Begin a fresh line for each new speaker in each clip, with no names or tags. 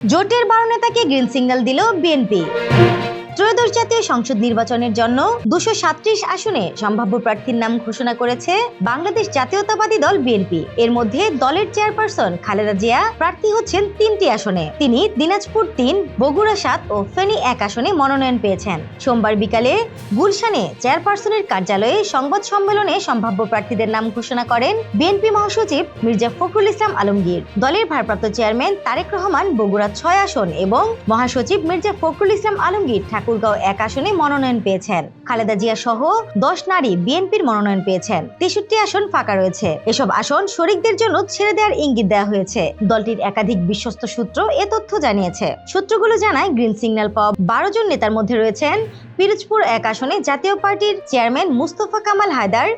জোটের বারো নেতাকে গ্রিন সিগন্যাল দিল বিএনপি। ত্রয়োদশ জাতীয় সংসদ নির্বাচনের জন্য দুশো সাত্রিশ আসনে সম্ভাব্য প্রার্থীর নাম ঘোষণা করেছে বাংলাদেশ জাতীয়তাবাদী দল বিএনপি। এর মধ্যে দলের চেয়ারপারসন খালেদা জিয়া প্রার্থী হচ্ছেন তিনটি আসনে। তিনি দিনাজপুর তিন, বগুড়া সাত ও ফেনী এক আসনে মনোনয়ন পেয়েছেন। সোমবার বিকালে গুলশানে চেয়ারপারসনের কার্যালয়ে সংবাদ সম্মেলনে সম্ভাব্য প্রার্থীদের নাম ঘোষণা করেন বিএনপি মহাসচিব মির্জা ফখরুল ইসলাম আলমগীর। দলের ভারপ্রাপ্ত চেয়ারম্যান তারেক রহমান বগুড়া ছয় আসন এবং মহাসচিব মির্জা ফখরুল ইসলাম আলমগীর ঠাকুরগাঁও এক আসনে মনোনয়ন পেয়েছেন। খালেদা জিয়া সহ দশ নারী বিএনপির মনোনয়ন পেয়েছেন। তেষট্টি আসন ফাঁকা রয়েছে। এসব আসন শরিকদের জন্য ছেড়ে দেওয়ার ইঙ্গিত দেওয়া হয়েছে। দলটির একাধিক বিশ্বস্ত সূত্র এ তথ্য জানিয়েছে। সূত্রগুলো জানায়, গ্রিন সিগন্যাল পাওয়া বারো জন নেতার মধ্যে রয়েছেন। পিরোজপুর এক আসনে জাতীয় পার্টির চেয়ারম্যান মুস্তফা কামাল হায়দার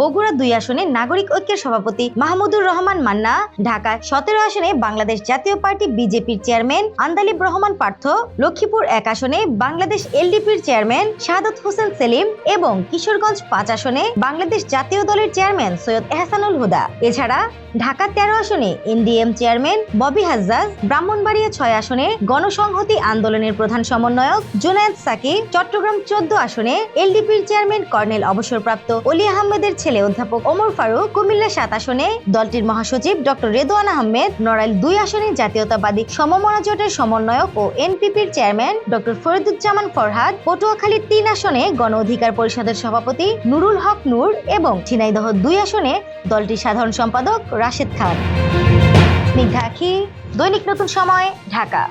বগুড়া দুই আসনে নাগরিক ঐক্যের সভাপতি মাহমুদুর রহমান মান্না ঢাকা সতেরো আসনে বাংলাদেশ জাতীয় পার্টি বিজেপির চেয়ারম্যান আন্দালিব রহমান পার্থ, লক্ষ্মীপুর এক আসনে বাংলাদেশ এলডিপির চেয়ারম্যান শাহাদত হোসেন সেলিম এবং কিশোরগঞ্জ পাঁচ আসনে বাংলাদেশ জাতীয় দলের চেয়ারম্যান সৈয়দ এহসানুল হুদা। এছাড়া ঢাকা তেরো আসনে এনডিএম চেয়ারম্যান ববি হাজ্জাজ, ব্রাহ্মণবাড়িয়া ছয় আসনে গণসংহতি আন্দোলনের প্রধান সমন্বয়ক জুনায়েদ সাকি, চট্টগ্রাম চোদ্দ আসনে এলডিপির চেয়ারম্যান কর্নেল অবসরপ্রাপ্ত অলি আহমেদের ছেলে অধ্যাপক ওমর ফারুক কুমিল্লা সাত আসনে। দলটির মহাসচিব ডক্টর রেদওয়ান আহমেদ, নড়াইল দুই আসনে জাতীয়তাবাদী সমমনা জোটের সমন্বয়ক ও এনপিপির চেয়ারম্যান ডক্টর ফরিদুজ্জামান ফরহাদ পটুয়াখালীর তিন আসনে গণ অধিকার পরিষদের সভাপতি নুরুল হক নূর এবং ঝিনাইদহ দুই আসনে দলটির সাধারণ সম্পাদক রাশেদ খান। স্নিগ্ধা দৈনিক নতুন সময়, ঢাকা।